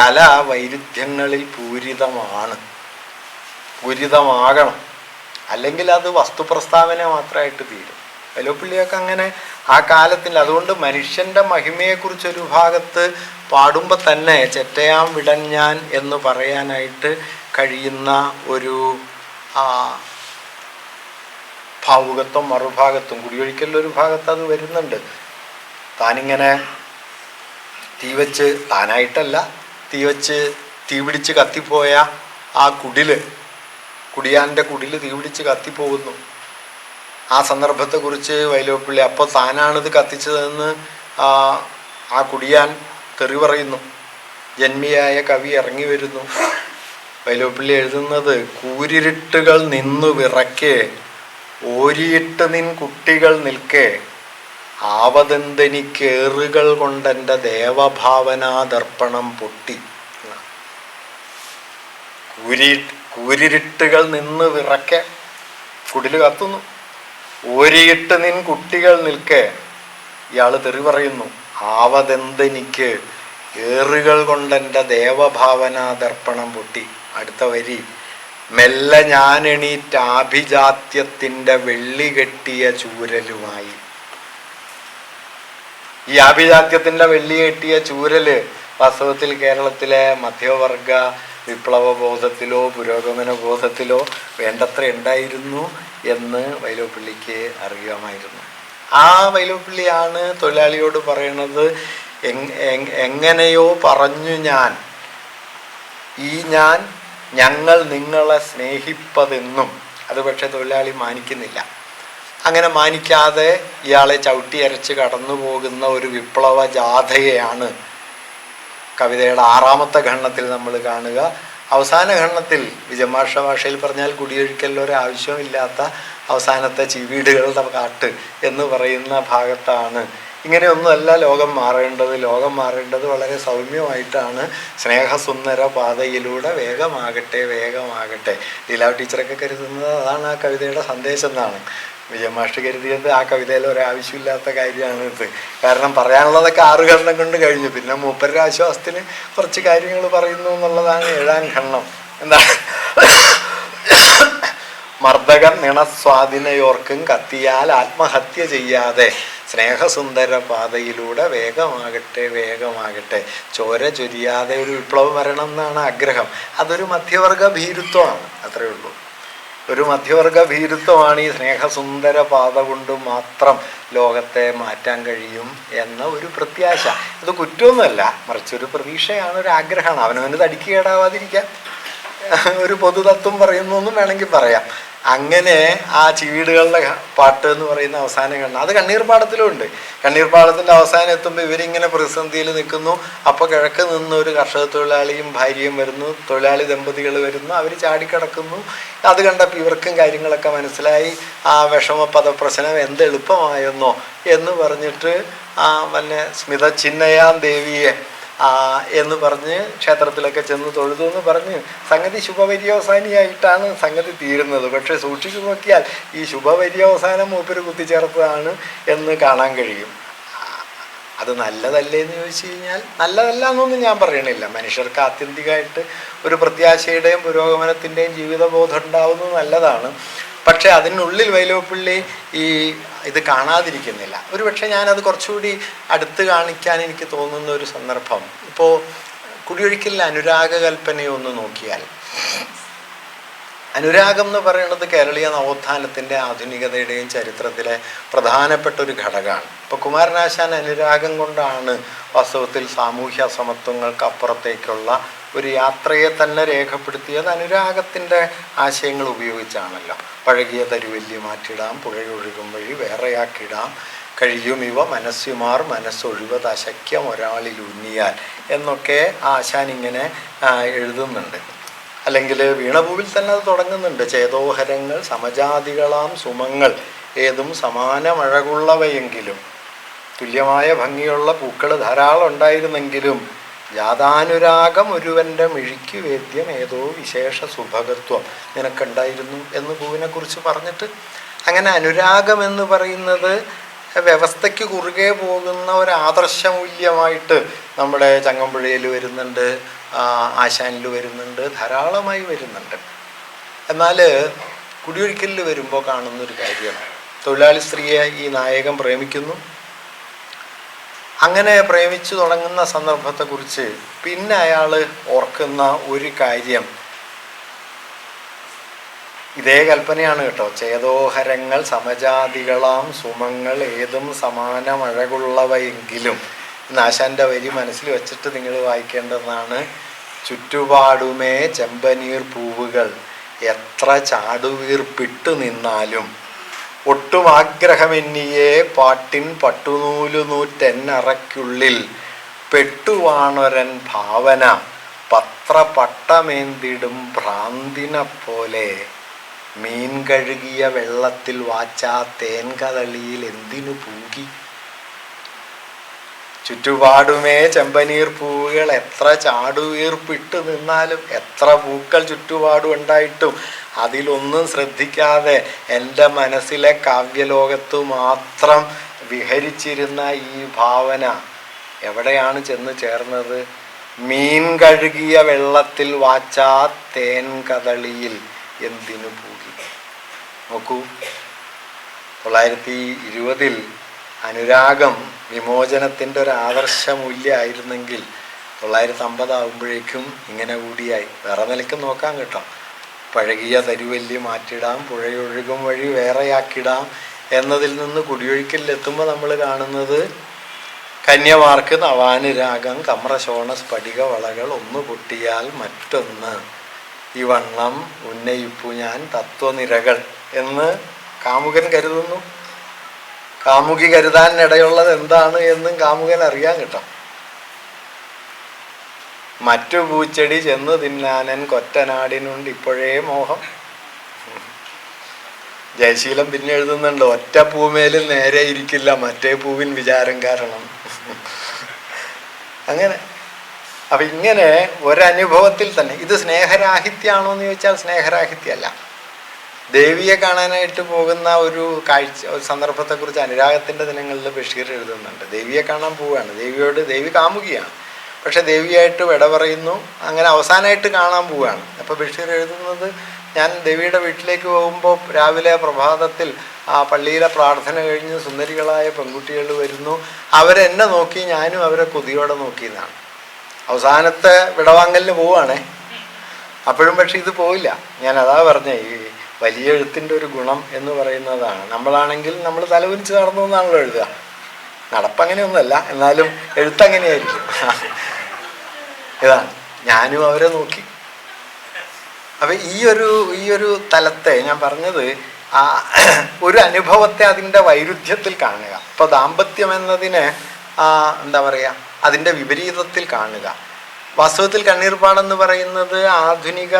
കല വൈരുദ്ധ്യങ്ങളിൽ പൂരിതമാണ്. പൂരിതമാകണം. അല്ലെങ്കിൽ അത് വസ്തുപ്രസ്താവന മാത്രമായിട്ട് തീരും. വൈലോപ്പിള്ളിയൊക്കെ അങ്ങനെ ആ കാലത്തിൽ അതുകൊണ്ട് മനുഷ്യന്റെ മഹിമയെക്കുറിച്ചൊരു ഭാഗത്ത് പാടുമ്പോൾ തന്നെ ചെറ്റയാം വിടഞ്ഞാൻ എന്ന് പറയാനായിട്ട് കഴിയുന്ന ഒരു ആ, ഭാവുകത്വം മറുഭാഗത്തും കുടിയൊഴിക്കലൊരു ഭാഗത്ത് അത് വരുന്നുണ്ട്. താനിങ്ങനെ തീ വെച്ച് താനായിട്ടല്ല തീ വെച്ച് തീ പിടിച്ച് കത്തിപ്പോയ ആ കുടിൽ കുടിയാന്റെ കുടിൽ തീ പിടിച്ച് കത്തിപ്പോകുന്നു. ആ സന്ദർഭത്തെക്കുറിച്ച് വൈലോപ്പിള്ളി അപ്പോൾ താനാണിത് കത്തിച്ചതെന്ന് ആ കുടിയാൻ തെറി പറയുന്നു. ജന്മിയായ കവി ഇറങ്ങി വരുന്നു. വൈലോപ്പിള്ളി എഴുതുന്നത് കൂരിരുട്ടുകൾ നിന്നു വിറക്കേ ഓരിയിട്ട് നിൻ കുട്ടികൾ നിൽക്കെ ആവതെന്തെനിക്കേറുകൾ കൊണ്ടെന്റെ ദേവഭാവനാദർപ്പണം പൊട്ടി. കൂരി കൂരിരുട്ടുകൾ നിന്ന് വിറക്കെ. കുടിൽ കത്തുന്നു. ഓരിയിട്ട് നിൻ കുട്ടികൾ നിൽക്കെ. ഇയാൾ തെറി പറയുന്നു. ആവതെന്തെനിക്ക് ഏറുകൾ കൊണ്ടെന്റെ ദേവഭാവനാദർപ്പണം പൊട്ടി. അടുത്ത വരി. മെല്ലെ ഞാനെണീറ്റ് ആഭിജാത്യത്തിന്റെ വെള്ളി കെട്ടിയ ചൂരലുമായി. ഈ ആഭിജാത്യത്തിന്റെ വെള്ളി കെട്ടിയ ചൂരൽ വാസ്തവത്തിൽ കേരളത്തിലെ മധ്യവർഗ വിപ്ലവ ബോധത്തിലോ പുരോഗമന ബോധത്തിലോ വേണ്ടത്ര ഉണ്ടായിരുന്നു എന്ന് വൈലോപ്പിള്ളിക്ക് അറിയാമായിരുന്നു. ആ വൈലോപ്പിള്ളിയാണ് തൊഴിലാളിയോട് എങ്- എങ്ങനെയോ പറഞ്ഞു ഞാൻ. ഈ ഞാൻ ഞങ്ങൾ നിങ്ങളെ സ്നേഹിപ്പതെന്നും. അത് പക്ഷെ തൊഴിലാളി മാനിക്കുന്നില്ല. അങ്ങനെ മാനിക്കാതെ ഇയാളെ ചവിട്ടി അരച്ച് കടന്നു പോകുന്ന ഒരു വിപ്ലവ ജാഥയെയാണ് കവിതയുടെ ആറാമത്തെ ഖണ്ഡത്തിൽ നമ്മൾ കാണുക. അവസാന ഖണ്ഡത്തിൽ വിജമാഷ ഭാഷയിൽ പറഞ്ഞാൽ കുടിയൊഴിക്കലിൽ ഒരു ആവശ്യമില്ലാത്ത അവസാനത്തെ ചീവീടുകളുടെ കാട്ട് എന്ന് പറയുന്ന ഭാഗത്താണ്. ഇങ്ങനെയൊന്നുമല്ല ലോകം മാറേണ്ടത്. ലോകം മാറേണ്ടത് വളരെ സൗമ്യമായിട്ടാണ്. സ്നേഹസുന്ദര പാതയിലൂടെ വേഗമാകട്ടെ വേഗമാകട്ടെ. ലീലാവ് ടീച്ചറൊക്കെ കരുതുന്നത് അതാണ് ആ കവിതയുടെ സന്ദേശം എന്നാണ്. വിജയമാഷ് കരുതിയത് ആ കവിതയിൽ ഒരാവശ്യമില്ലാത്ത കാര്യമാണ് ഇത്. കാരണം പറയാനുള്ളതൊക്കെ ആറ് ഖണ്ഡം കൊണ്ട് കഴിഞ്ഞു. പിന്നെ മൂപ്പരുടെ ആശ്വാസത്തിന് കുറച്ച് കാര്യങ്ങൾ പറയുന്നു എന്നുള്ളതാണ് ഏഴാം ഖണ്ഡം. എന്താണ് മർദ്ദകൻ നിണസ്വാധീനയോർക്കും കത്തിയാൽ ആത്മഹത്യ ചെയ്യാതെ. സ്നേഹസുന്ദര പാതയിലൂടെ വേഗമാകട്ടെ വേഗമാകട്ടെ. ചോര ചൊരിയാതെ ഒരു വിപ്ലവം വരണം എന്നാണ് ആഗ്രഹം. അതൊരു മധ്യവർഗ ഭീരുത്വമാണ്. അത്രയേ ഉള്ളൂ. ഒരു മധ്യവർഗ ഭീരുത്വമാണ് ഈ സ്നേഹസുന്ദര പാത കൊണ്ട് മാത്രം ലോകത്തെ മാറ്റാൻ കഴിയും എന്ന ഒരു പ്രത്യാശ. ഇത് കുറ്റമൊന്നുമല്ല മറിച്ച് ഒരു പ്രതീക്ഷയാണ് ഒരു ആഗ്രഹമാണ്. അവനവന് തടിക്കുകേടാവാതിരിക്കാൻ ഒരു പൊതുതത്വം പറയുന്നു എന്നും വേണമെങ്കിൽ പറയാം. അങ്ങനെ ആ ചീടുകളുടെ പാട്ട് എന്ന് പറയുന്ന അവസാനം കണ്ട അത് കണ്ണീർപ്പാടത്തിലും ഉണ്ട്. കണ്ണീർപ്പാടത്തിന്റെ അവസാനം എത്തുമ്പോൾ ഇവരിങ്ങനെ പ്രതിസന്ധിയിൽ നിൽക്കുന്നു. അപ്പോൾ കിഴക്ക് നിന്ന് ഒരു കർഷക തൊഴിലാളിയും ഭാര്യയും വരുന്നു. തൊഴിലാളി ദമ്പതികൾ വരുന്നു. അവർ ചാടിക്കിടക്കുന്നു. അത് കണ്ടപ്പോൾ ഇവർക്കും കാര്യങ്ങളൊക്കെ മനസ്സിലായി. ആ വിഷമ പദപ്രശ്നം എന്ത് എളുപ്പമായെന്നോ എന്ന് പറഞ്ഞിട്ട് ആ പിന്നെ സ്മിത ചിന്നയാം ദേവിയെ എന്ന് പറഞ്ഞ് ക്ഷേത്രത്തിലൊക്കെ ചെന്ന് തൊഴുതു എന്ന് പറഞ്ഞ് സംഗതി ശുഭപര്യവസാനിയായിട്ടാണ് സംഗതി തീരുന്നത്. പക്ഷേ സൂക്ഷിച്ചു നോക്കിയാൽ ഈ ശുഭപര്യവസാനം മൂപ്പര് കുത്തിച്ചേർത്തതാണ് എന്ന് കാണാൻ കഴിയും. അത് നല്ലതല്ലേ എന്ന് ചോദിച്ചു കഴിഞ്ഞാൽ നല്ലതല്ല എന്നൊന്നും ഞാൻ പറയണില്ല. മനുഷ്യർക്ക് ആത്യന്തികമായിട്ട് ഒരു പ്രത്യാശയുടെയും പുരോഗമനത്തിന്റെയും ജീവിതബോധം ഉണ്ടാവുന്നത് നല്ലതാണ്. പക്ഷേ അതിനുള്ളിൽ വൈലോപ്പിള്ളി ഈ ഇത് കാണാതിരിക്കുന്നില്ല. ഒരു പക്ഷേ ഞാനത് കുറച്ചുകൂടി അടുത്ത് കാണിക്കാൻ എനിക്ക് തോന്നുന്ന ഒരു സന്ദർഭം. ഇപ്പോൾ കുടിയൊഴിക്കലിൽ അനുരാഗ കൽപ്പനയൊന്ന് നോക്കിയാൽ അനുരാഗം എന്ന് പറയുന്നത് കേരളീയ നവോത്ഥാനത്തിന്റെ ആധുനികതയുടെയും ചരിത്രത്തിലെ പ്രധാനപ്പെട്ട ഒരു ഘടകമാണ്. ഇപ്പോൾ കുമാരനാശാൻ അനുരാഗം കൊണ്ടാണ് വാസ്തവത്തിൽ സാമൂഹ്യ സമത്വങ്ങൾക്ക് അപ്പുറത്തേക്കുള്ള ഒരു യാത്രയെ തന്നെ രേഖപ്പെടുത്തിയത്. അനുരാഗത്തിന്റെ ആശയങ്ങൾ ഉപയോഗിച്ചാണല്ലോ. പഴകിയ തരുവല്ലി മാറ്റിടാം പുഴയൊഴുകും വഴി വേറെയാക്കിടാം കഴിയും ഇവ മനസ്സുമാർ മനസ്സൊഴിവത് അശക്യം ഒരാളിൽ ഉന്നിയാൽ എന്നൊക്കെ ആശാൻ ഇങ്ങനെ എഴുതുന്നുണ്ട്. അല്ലെങ്കിൽ വീണപൂവിൽ തന്നെ അത് തുടങ്ങുന്നുണ്ട്. ചേതോഹരങ്ങൾ സമജാതികളാം സുമങ്ങൾ ഏതും സമാനമഴകുള്ളവയെങ്കിലും തുല്യമായ ഭംഗിയുള്ള പൂക്കൾ ധാരാളം ഉണ്ടായിരുന്നെങ്കിലും ജാതാനുരാഗം ഒരുവന്റെ മിഴിക്ക് വേദ്യം ഏതോ വിശേഷ സുഭകത്വം നിനക്കുണ്ടായിരുന്നു എന്ന് പൂവിനെക്കുറിച്ച് പറഞ്ഞിട്ട് അങ്ങനെ അനുരാഗം എന്ന് പറയുന്നത് വ്യവസ്ഥയ്ക്ക് കുറുകെ പോകുന്ന ഒരു ആദർശ മൂല്യമായിട്ട് നമ്മുടെ ചങ്ങമ്പുഴയിൽ വരുന്നുണ്ട് ആശാനിൽ വരുന്നുണ്ട് ധാരാളമായി വരുന്നുണ്ട്. എന്നാൽ കുടിയൊഴിക്കലിൽ വരുമ്പോൾ കാണുന്നൊരു കാര്യമാണ് തൊഴിലാളി സ്ത്രീയെ ഈ നായകൻ പ്രേമിക്കുന്നു. അങ്ങനെ പ്രേമിച്ചു തുടങ്ങുന്ന സന്ദർഭത്തെക്കുറിച്ച് പിന്നെ അയാൾ ഓർക്കുന്ന ഒരു കാര്യം ഇതേ കൽപ്പനയാണ് കേട്ടോ. ചേതോഹരങ്ങൾ സമജാതികളാം സുമങ്ങൾ ഏതും സമാനമഴകുള്ളവയെങ്കിലും. നാശാന്റെ വരി മനസ്സിൽ വെച്ചിട്ട് നിങ്ങൾ വായിക്കേണ്ടതാണ്. ചുറ്റുപാടുമേ ചെമ്പനീർ പൂവുകൾ. എത്ര ചാടുവീർപ്പിട്ടു നിന്നാലും. ഒട്ടും ആഗ്രഹമെന്നിയെ പാട്ടിൻ പട്ടുനൂലു നൂറ്റെന്നറയ്ക്കുള്ളിൽ പെട്ടുവാണൊരൻ ഭാവന. പത്രപട്ടമേന്തിടും ഭ്രാന്തിനെ പോലെ മീൻ കഴുകിയ വെള്ളത്തിൽ വാച്ചാ തേൻകതളിയിൽ എന്തിനു പൂകി ചുറ്റുപാടുമേ ചെമ്പനീർ പൂവുകൾ എത്ര ചാടുവീർപ്പിട്ട് നിന്നാലും എത്ര പൂക്കൾ ചുറ്റുപാടും ഉണ്ടായിട്ടും അതിലൊന്നും ശ്രദ്ധിക്കാതെ എന്റെ മനസ്സിലെ കാവ്യലോകത്ത് മാത്രം വിഹരിച്ചിരുന്ന ഈ ഭാവന എവിടെയാണ് ചെന്ന് ചേർന്നത്? മീൻ കഴുകിയ വെള്ളത്തിൽ വാച്ചാ തേൻ കദളിയിൽ എന്തിനു പൂകി നോക്കൂ തൊള്ളായിരത്തി ഇരുപതിൽ അനുരാഗം വിമോചനത്തിന്റെ ഒരു ആദർശ മൂല്യമായിരുന്നെങ്കിൽ തൊള്ളായിരത്തി അമ്പതാകുമ്പോഴേക്കും ഇങ്ങനെ കൂടിയായി. വേറെ നിലയ്ക്ക് നോക്കാം കേട്ടോ. പഴകിയ തരുവല്ലി മാറ്റിടാം പുഴയൊഴുകും വഴി വേറെയാക്കിടാം എന്നതിൽ നിന്ന് കുടിയൊഴുക്കലിലെത്തുമ്പോൾ നമ്മൾ കാണുന്നത് കന്യമാർക്ക് നവാനുരാഗം കമ്രശോണ സ്ഫടിക വളകൾ ഒന്ന് പൊട്ടിയാൽ മറ്റൊന്ന്. ഈ വണ്ണം ഉന്നയിപ്പു ഞാൻ തത്വനിരകൾ എന്ന് കാമുകൻ കരുതുന്നു. കാമുകി കരുതാൻ ഇടയുള്ളത് എന്താണ് എന്നും കാമുകൻ അറിയാൻ കിട്ടാം. മറ്റു പൂച്ചെടി ചെന്ന് തിന്നാനൻ കൊറ്റനാടിനുണ്ട് ഇപ്പോഴേ മോഹം. ജയശീലം പിന്നെ എഴുതുന്നുണ്ട് ഒറ്റ പൂമേലും നേരെ ഇരിക്കില്ല മറ്റേ പൂവിൻ വിചാരം കാരണം. അങ്ങനെ. അപ്പൊ ഇങ്ങനെ ഒരനുഭവത്തിൽ തന്നെ ഇത് സ്നേഹരാഹിത്യമാണോ എന്ന് ചോദിച്ചാൽ സ്നേഹരാഹിത്യമല്ല ദേവിയെ കാണാനായിട്ട് പോകുന്ന ഒരു കാഴ്ച ഒരു സന്ദർഭത്തെക്കുറിച്ച് അനുരാഗത്തിന്റെ ദിനങ്ങളിൽ ബഷീർ എഴുതുന്നുണ്ട്. ദേവിയെ കാണാൻ പോവുകയാണ്. ദേവിയോട് ദേവി കാമുകിയാണ്. പക്ഷെ ദേവിയായിട്ട് വിട പറയുന്നു അങ്ങനെ അവസാനമായിട്ട് കാണാൻ പോവുകയാണ്. അപ്പോൾ ബഷീർ എഴുതുന്നത് ഞാൻ ദേവിയുടെ വീട്ടിലേക്ക് പോകുമ്പോൾ രാവിലെ പ്രഭാതത്തിൽ ആ പള്ളിയിലെ പ്രാർത്ഥന കഴിഞ്ഞ് സുന്ദരികളായ പെൺകുട്ടികൾ വരുന്നു. അവരെന്നെ നോക്കി ഞാനും അവരെ കൊതിയോടെ നോക്കിയതാണ്. അവസാനത്തെ വിടവാങ്ങലിന് പോവുകയാണേ അപ്പോഴും പക്ഷെ ഇത് പോയില്ല ഞാൻ അതാ പറഞ്ഞേ ഈ വലിയ എഴുത്തിന്റെ ഒരു ഗുണം എന്ന് പറയുന്നതാണ്. നമ്മളാണെങ്കിൽ നമ്മൾ തലകുനിച്ച് നടന്നു എന്നാണല്ലോ എഴുതുക നടപ്പങ്ങനെയൊന്നുമല്ല എന്നാലും എഴുത്തങ്ങനെയായിരിക്കും ഇതാണ് ഞാനും അവരെ നോക്കി. അപ്പൊ ഈ ഒരു ഈ ഒരു തലത്തെ ഞാൻ പറഞ്ഞത് ആ ഒരു അനുഭവത്തെ അതിന്റെ വൈരുദ്ധ്യത്തിൽ കാണുക. ഇപ്പൊ ദാമ്പത്യം എന്നതിന് എന്താ പറയുക അതിന്റെ വിപരീതത്തിൽ കാണുക. വാസ്തവത്തിൽ കണ്ണീർപ്പാടെന്ന് പറയുന്നത് ആധുനിക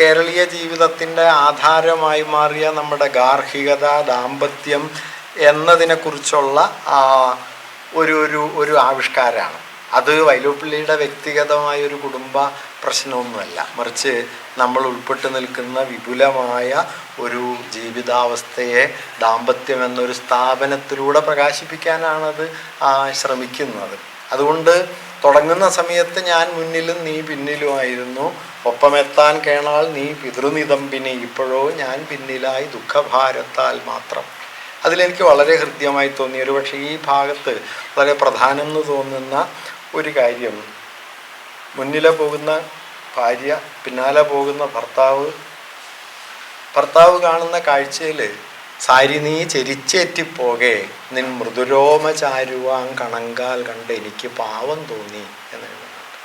കേരളീയ ജീവിതത്തിന്റെ ആധാരമായി മാറിയ നമ്മുടെ ഗാർഹികത ദാമ്പത്യം എന്നതിനെക്കുറിച്ചുള്ള ഒരു ഒരു ഒരു ആവിഷ്കാരമാണ്. അത് വൈലോപ്പിള്ളിയുടെ വ്യക്തിഗതമായ ഒരു കുടുംബ പ്രശ്നമൊന്നുമല്ല. മറിച്ച് നമ്മൾ ഉൾപ്പെട്ടു നിൽക്കുന്ന വിപുലമായ ഒരു ജീവിതാവസ്ഥയെ ദാമ്പത്യം എന്നൊരു സ്ഥാപനത്തിലൂടെ പ്രകാശിപ്പിക്കാനാണത് ശ്രമിക്കുന്നത്. അതുകൊണ്ട് തുടങ്ങുന്ന സമയത്ത് ഞാൻ മുന്നിലും നീ പിന്നിലുമായിരുന്നു ഒപ്പമെത്താൻ കേണാൽ നീ പിതൃനിതമ്പിനി. ഇപ്പോഴോ ഞാൻ പിന്നിലായി ദുഃഖഭാരത്താൽ മാത്രം. അതിലെനിക്ക് വളരെ ഹൃദ്യമായി തോന്നി. ഒരു പക്ഷേ ഈ ഭാഗത്ത് വളരെ പ്രധാനം എന്ന് തോന്നുന്ന ഒരു കാര്യം. മുന്നിലെ പോകുന്ന ഭാര്യ പിന്നാലെ പോകുന്ന ഭർത്താവ് ഭർത്താവ് കാണുന്ന കാഴ്ചയിൽ സാരി നീ ചെരിച്ചേറ്റിപ്പോകെ. നിൻ മൃദുരോമ ചാരുവാൻ കണങ്കാൽ കണ്ട് എനിക്ക് പാവം തോന്നി എന്ന് എഴുതുന്നുണ്ട്.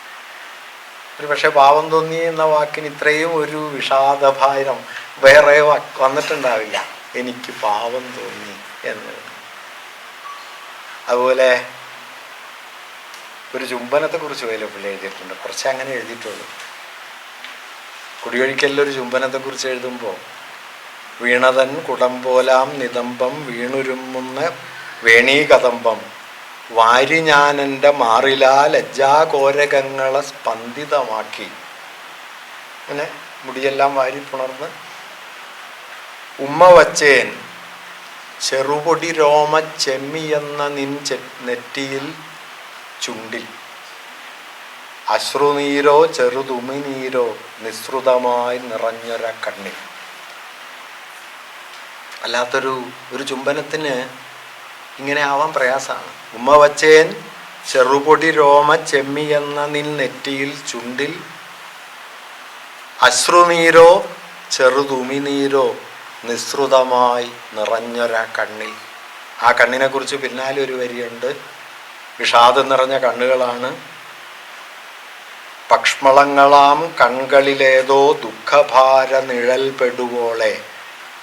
ഒരു പക്ഷെ പാവം തോന്നി എന്ന വാക്കിന് ഇത്രയും ഒരു വിഷാദഭാരം വേറെ വന്നിട്ടുണ്ടാവില്ല. എനിക്ക് പാവം തോന്നി എന്ന് അതുപോലെ ഒരു ചുംബനത്തെ കുറിച്ച് വേലപ്പള്ളി എഴുതിയിട്ടുണ്ട്. കുറച്ച് അങ്ങനെ എഴുതിയിട്ടുള്ളൂ. കുടിയൊഴിക്കലിൽ ഒരു ചുംബനത്തെ കുറിച്ച് എഴുതുമ്പോൾ വീണതൻ കുടംപോലാം നിതംബം വീണുരുമ്മുന്ന വേണീകദംബം വാരി ഞാനെന്റെ മാറിലാ ലജ്ജാകോരകങ്ങളെ സ്പന്ദിതമാക്കി. അങ്ങനെ മുടിയെല്ലാം വാരി പുണർന്ന്. ഉമ്മ വച്ചേൻ ചെറുപൊടി രോമ ചെമ്മി എന്ന നിൻ നെറ്റിയിൽ ചുണ്ടിൽ. അശ്രുനീരോ ചെറുതുമിനീരോ നിസ്സൃതമായി നിറഞ്ഞൊര കണ്ണിൽ. അല്ലാത്തൊരു ഒരു ചുംബനത്തിന് ഇങ്ങനെ ആവാൻ പ്രയാസമാണ്. ഉമ്മ വച്ചേൻ ചെറുപൊടി രോമ ചെമ്മി എന്ന നിൻ നെറ്റിയിൽ ചുണ്ടിൽ അശ്രുനീരോ ചെറുതുമിനീരോ നിസ്സൃതമായി നിറഞ്ഞൊരാ കണ്ണിൽ. ആ കണ്ണിനെ കുറിച്ച് പിന്നാലെ ഒരു വരിയുണ്ട്. വിഷാദം നിറഞ്ഞ കണ്ണുകളാണ്. പക്ഷ്മളങ്ങളാം കൺകളിലേതോ ദുഃഖഭാര നിഴൽ പെടുവോളെ.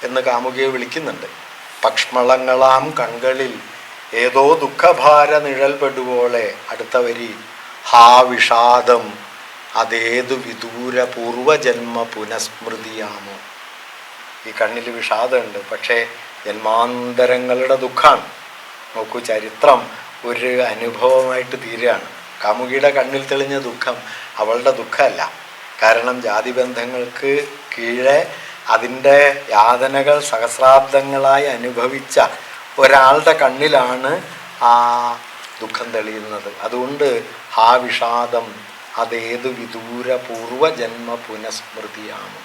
എന്ന് കാമുകിയെ വിളിക്കുന്നുണ്ട്. പക്ഷ്മളങ്ങളാം കൺകളിൽ ഏതോ ദുഃഖഭാര നിഴൽപ്പെടുവോളെ അടുത്ത വരി ഹാ വിഷാദം അതേതു വിദൂര പൂർവജന്മ പുനസ്മൃതിയാമോ? ഈ കണ്ണിൽ വിഷാദമുണ്ട്. പക്ഷേ ജന്മാന്തരങ്ങളുടെ ദുഃഖമാണ് നോക്കൂ ചരിത്രം ഒരു അനുഭവമായിട്ട് തീരുകയാണ്. കാമുകിയുടെ കണ്ണിൽ തെളിഞ്ഞ ദുഃഖം അവളുടെ ദുഃഖമല്ല. കാരണം ജാതിബന്ധങ്ങൾക്ക് കീഴെ അതിന്റെ യാതനകൾ സഹസ്രാബ്ദങ്ങളായി അനുഭവിച്ച ഒരാളുടെ കണ്ണിലാണ് ആ ദുഃഖം തെളിയുന്നത്. അതുകൊണ്ട് ആ വിഷാദം അതേതു വിദൂര പൂർവജന്മ പുനഃസ്മൃതിയാണ്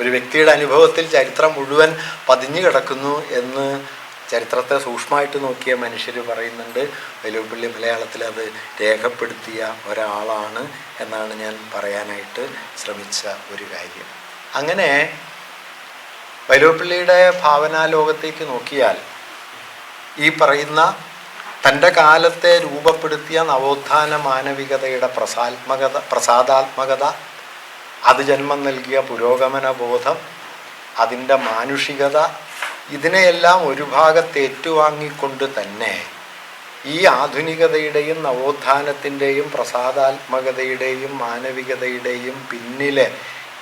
ഒരു വ്യക്തിയുടെ അനുഭവത്തിൽ ചരിത്രം മുഴുവൻ പതിഞ്ഞു കിടക്കുന്നു എന്ന് ചരിത്രത്തെ സൂക്ഷ്മമായിട്ട് നോക്കിയ മനുഷ്യർ പറയുന്നുണ്ട് വലിയ മലയാളത്തിൽ അത് രേഖപ്പെടുത്തിയ ഒരാളാണ് എന്നാണ് ഞാൻ പറയാനായിട്ട് ശ്രമിച്ച ഒരു കാര്യം. അങ്ങനെ വൈലോപ്പിള്ളിയുടെ ഭാവനാലോകത്തേക്ക് നോക്കിയാൽ ഈ പറയുന്ന തന്റെ കാലത്തെ രൂപപ്പെടുത്തിയ നവോത്ഥാന മാനവികതയുടെ പ്രസാത്മകത പ്രസാദാത്മകത അത് ജന്മം നൽകിയ പുരോഗമന ബോധം അതിന്റെ മാനുഷികത ഇതിനെയെല്ലാം ഒരു ഭാഗത്ത് ഏറ്റുവാങ്ങിക്കൊണ്ട് തന്നെ ഈ ആധുനികതയുടെയും നവോത്ഥാനത്തിന്റെയും പ്രസാദാത്മകതയുടെയും മാനവികതയുടെയും പിന്നിലെ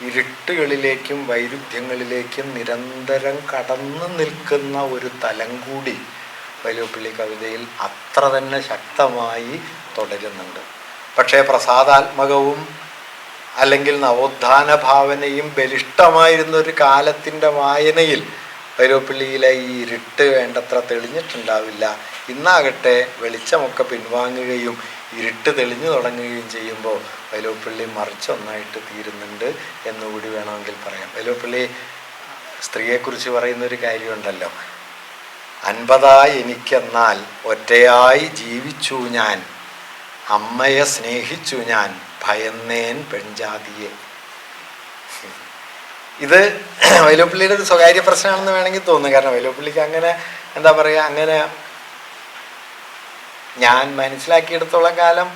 ഇരുട്ടുകളിലേക്കും വൈരുദ്ധ്യങ്ങളിലേക്കും നിരന്തരം കടന്നു നിൽക്കുന്ന ഒരു തലം കൂടി വൈലോപ്പിള്ളി കവിതയിൽ അത്ര തന്നെ ശക്തമായി തുടരുന്നുണ്ട്. പക്ഷേ പ്രസാദാത്മകവും അല്ലെങ്കിൽ നവോത്ഥാന ഭാവനയും ബലിഷ്ടമായിരുന്ന ഒരു കാലത്തിന്റെ വായനയിൽ വൈലോപ്പിള്ളിയിലെ ഈ ഇരുട്ട് വേണ്ടത്ര തെളിഞ്ഞിട്ടുണ്ടാവില്ല. ഇന്നാകട്ടെ വെളിച്ചമൊക്കെ പിൻവാങ്ങുകയും ഇരുട്ട് തെളിഞ്ഞു തുടങ്ങുകയും ചെയ്യുമ്പോൾ വൈലോപ്പിള്ളി മറിച്ചൊന്നായിട്ട് തീരുന്നുണ്ട് എന്നുകൂടി വേണമെങ്കിൽ പറയാം. വൈലോപ്പള്ളി സ്ത്രീയെക്കുറിച്ച് പറയുന്ന ഒരു കാര്യമുണ്ടല്ലോ. അൻപതായി എനിക്കെന്നാൽ ഒറ്റയായി ജീവിച്ചു ഞാൻ അമ്മയെ സ്നേഹിച്ചു ഞാൻ ഭയന്നേൻ പെൺജാതിയെ. ഇത് വൈലോപ്പള്ളിയുടെ ഒരു സ്വകാര്യ പ്രശ്നമാണെന്ന് വേണമെങ്കിൽ തോന്നുന്നു. കാരണം വൈലോപ്പള്ളിക്ക് അങ്ങനെ എന്താ പറയുക അങ്ങനെ ഞാൻ മനസ്സിലാക്കിയെടുത്തോളം കാലം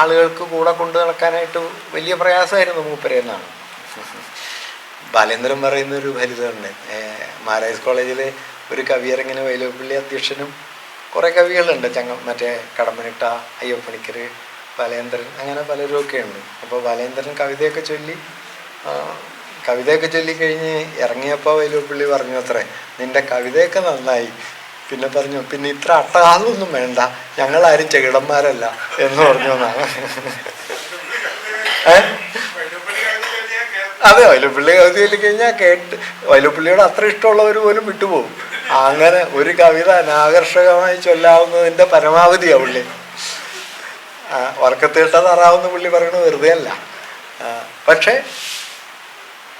ആളുകൾക്ക് കൂടെ കൊണ്ടു നടക്കാനായിട്ട് വലിയ പ്രയാസമായിരുന്നു മൂപ്പരെന്നാണ് ബാലേന്ദ്രൻ പറയുന്ന ഒരു ഫലിതമുണ്ട് മാരായസ് കോളേജിൽ ഒരു കവിയരങ്ങനെ വൈലോപ്പിള്ളി അധ്യക്ഷനും കുറേ കവികളുണ്ട്. ചങ്ങ മറ്റേ കടമ്പനിട്ട അയ്യപ്പണിക്കർ ബാലേന്ദ്രൻ അങ്ങനെ പലരും ഒക്കെ ഉണ്ട്. അപ്പോൾ ബാലേന്ദ്രൻ കവിതയൊക്കെ ചൊല്ലി കവിതയൊക്കെ ചൊല്ലിക്കഴിഞ്ഞ് ഇറങ്ങിയപ്പോൾ വൈലോപ്പിള്ളി പറഞ്ഞു അത്രേ നിന്റെ കവിതയൊക്കെ നന്നായി. പിന്നെ പറഞ്ഞു പിന്നെ ഇത്ര അട്ടഹാസമൊന്നും വേണ്ട. ഞങ്ങളാരും ചെകിടന്മാരല്ല എന്ന് പറഞ്ഞു എന്നാണ്. ഏ? അതെ വൈലപ്പള്ളി കവിത ചൊല്ലി കഴിഞ്ഞാൽ കേട്ട് വൈലപ്പള്ളിയോട് അത്ര ഇഷ്ടമുള്ളവർ പോലും വിട്ടുപോകും. അങ്ങനെ ഒരു കവിത അനാകർഷകമായി ചൊല്ലാവുന്നതിന്റെ പരമാവധിയാണ് പുള്ളി. ആ, ഉറക്കത്തിട്ട തറാവുന്ന പുള്ളി പറയണത് വെറുതെ അല്ല പക്ഷേ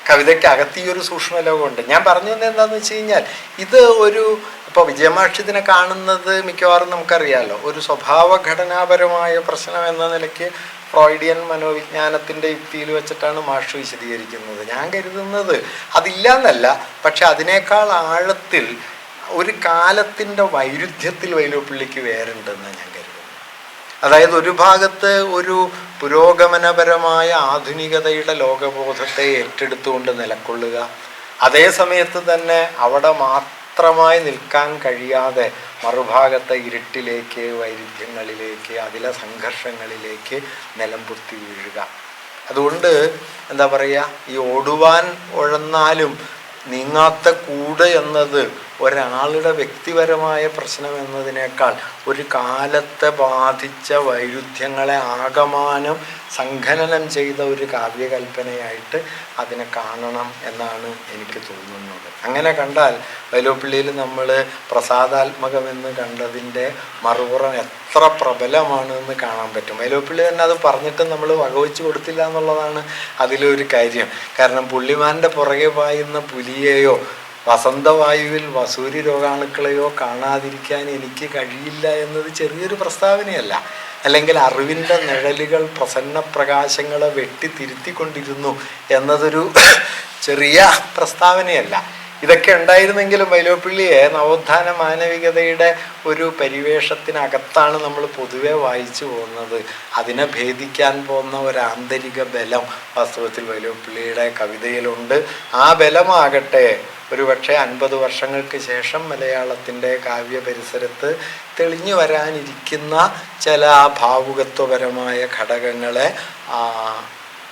കവിതയ്ക്ക് അകത്ത് ഈ ഒരു സൂക്ഷ്മ ലോകമുണ്ട് ഞാൻ പറഞ്ഞു തന്നെ എന്താണെന്ന് വെച്ച് കഴിഞ്ഞാൽ ഇത് ഒരു ഇപ്പോൾ വിജയമാക്ഷിതിനെ കാണുന്നത് മിക്കവാറും നമുക്കറിയാമല്ലോ ഒരു സ്വഭാവഘടനാപരമായ പ്രശ്നം എന്ന നിലയ്ക്ക് ഫ്രോയിഡിയൻ മനോവിജ്ഞാനത്തിന്റെ യുക്തിയിൽ വെച്ചിട്ടാണ് മാഷ് വിശദീകരിക്കുന്നത്. ഞാൻ കരുതുന്നത് അതില്ല എന്നല്ല പക്ഷെ അതിനേക്കാൾ ആഴത്തിൽ ഒരു കാലത്തിന്റെ വൈരുദ്ധ്യത്തിൽ വൈലോപ്പിള്ളിക്ക് വേറുണ്ടെന്ന് ഞാൻ കരുതുന്നു അതായത് ഒരു ഭാഗത്ത് ഒരു പുരോഗമനപരമായ ആധുനികതയുടെ ലോകബോധത്തെ ഏറ്റെടുത്തുകൊണ്ട് നിലക്കൊള്ളുക. അതേ സമയത്ത് തന്നെ അവിടെ മാത്രമായി നിൽക്കാൻ കഴിയാതെ മറുഭാഗത്തെ ഇരുട്ടിലേക്ക് വൈരുദ്ധ്യങ്ങളിലേക്ക് അതിലെ സംഘർഷങ്ങളിലേക്ക് നിലംപൊത്തി വീഴുക. അതുകൊണ്ട് എന്താ പറയുക? ഈ ഓടുവാൻ ഉഴന്നാലും നീങ്ങാത്ത കൂട് എന്നത് ഒരാളുടെ വ്യക്തിപരമായ പ്രശ്നം എന്നതിനേക്കാൾ ഒരു കാലത്തെ ബാധിച്ച വൈരുദ്ധ്യങ്ങളെ ആകമാനം സംഘനനം ചെയ്ത ഒരു കാവ്യകൽപ്പനയായിട്ട് അതിനെ കാണണം എന്നാണ് എനിക്ക് തോന്നുന്നത്. അങ്ങനെ കണ്ടാൽ വൈലോപ്പിള്ളിയിൽ നമ്മൾ പ്രസാദാത്മകമെന്ന് കണ്ടതിന്റെ മറുപുറം എത്ര പ്രബലമാണ് എന്ന് കാണാൻ പറ്റും. വൈലോപ്പിള്ളി തന്നെ അത് പറഞ്ഞിട്ട് നമ്മൾ വകവെച്ച് കൊടുത്തില്ല എന്നുള്ളതാണ് അതിലൊരു കാര്യം. കാരണം പുള്ളിമാന്റെ പുറകെ പായുന്ന പുലിയെയോ വസന്തവായുവിൽ വസൂരി രോഗാണുക്കളെയോ കാണാതിരിക്കാൻ എനിക്ക് കഴിയില്ല എന്നത് ചെറിയൊരു പ്രസ്താവനയല്ല. അല്ലെങ്കിൽ അറിവിന്റെ നിഴലുകൾ പ്രസന്ന പ്രകാശങ്ങളെ വെട്ടിത്തിരുത്തിക്കൊണ്ടിരുന്നു എന്നതൊരു ചെറിയ പ്രസ്താവനയല്ല. ഇതൊക്കെ ഉണ്ടായിരുന്നെങ്കിലും വൈലോപ്പിള്ളിയെ നവോത്ഥാന മാനവികതയുടെ ഒരു പരിവേഷത്തിനകത്താണ് നമ്മൾ പൊതുവെ വായിച്ചു പോകുന്നത്. അതിനെ ഭേദിക്കാൻ പോകുന്ന ഒരു ആന്തരിക ബലം വാസ്തവത്തിൽ വൈലോപ്പിള്ളിയുടെ കവിതയിലുണ്ട്. ആ ബലമാകട്ടെ ഒരുപക്ഷെ അൻപത് വർഷങ്ങൾക്ക് ശേഷം മലയാളത്തിന്റെ കാവ്യ പരിസരത്ത് തെളിഞ്ഞു വരാനിരിക്കുന്ന ചില ഭാവുകത്വപരമായ ഘടകങ്ങളെ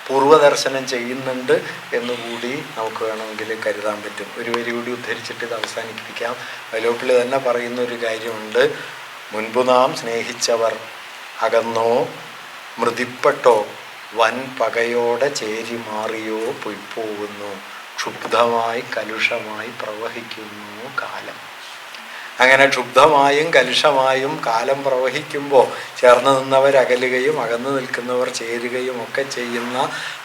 പൂർവദർശനം ചെയ്യുന്നുണ്ട് എന്നുകൂടി നമുക്ക് വേണമെങ്കിൽ കരുതാൻ പറ്റും. ഒരു വരി കൂടി ഉദ്ധരിച്ചിട്ട് ഇത് അവസാനിപ്പിക്കാം. വലോപ്പിള്ളി തന്നെ പറയുന്ന ഒരു കാര്യമുണ്ട്. മുൻപ് നാം സ്നേഹിച്ചവർ അകന്നോ മൃതിപ്പെട്ടോ വൻ പകയോടെ ചേരി മാറിയോ പൊയ്പോകുന്നു ക്ഷുബ്ധമായി കലുഷമായി പ്രവഹിക്കുന്നു കാലം. അങ്ങനെ ക്ഷുബ്ധമായും കലുഷമായും കാലം പ്രവഹിക്കുമ്പോൾ ചേർന്ന് നിന്നവർ അകലുകയും അകന്നു നിൽക്കുന്നവർ ചേരുകയും ഒക്കെ ചെയ്യുന്ന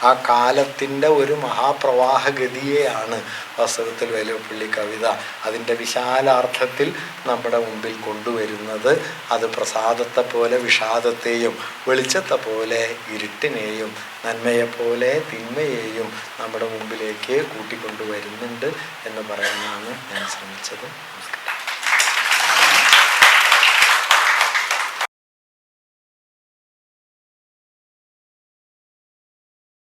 ആ കാലത്തിന്റെ ഒരു മഹാപ്രവാഹഗതിയെയാണ് വാസ്തവത്തിൽ വേലുവപ്പള്ളി കവിത. അതിന്റെ വിശാലാർത്ഥത്തിൽ നമ്മുടെ മുമ്പിൽ കൊണ്ടുവരുന്നത് അത് പ്രസാദത്തെ പോലെ വിഷാദത്തെയും വെളിച്ചത്തെ പോലെ ഇരുട്ടിനെയും നന്മയെപ്പോലെ തിന്മയെയും നമ്മുടെ മുമ്പിലേക്ക് കൂട്ടിക്കൊണ്ടുവരുന്നുണ്ട് എന്ന് പറയാനാണ് ഞാൻ ശ്രമിച്ചത്.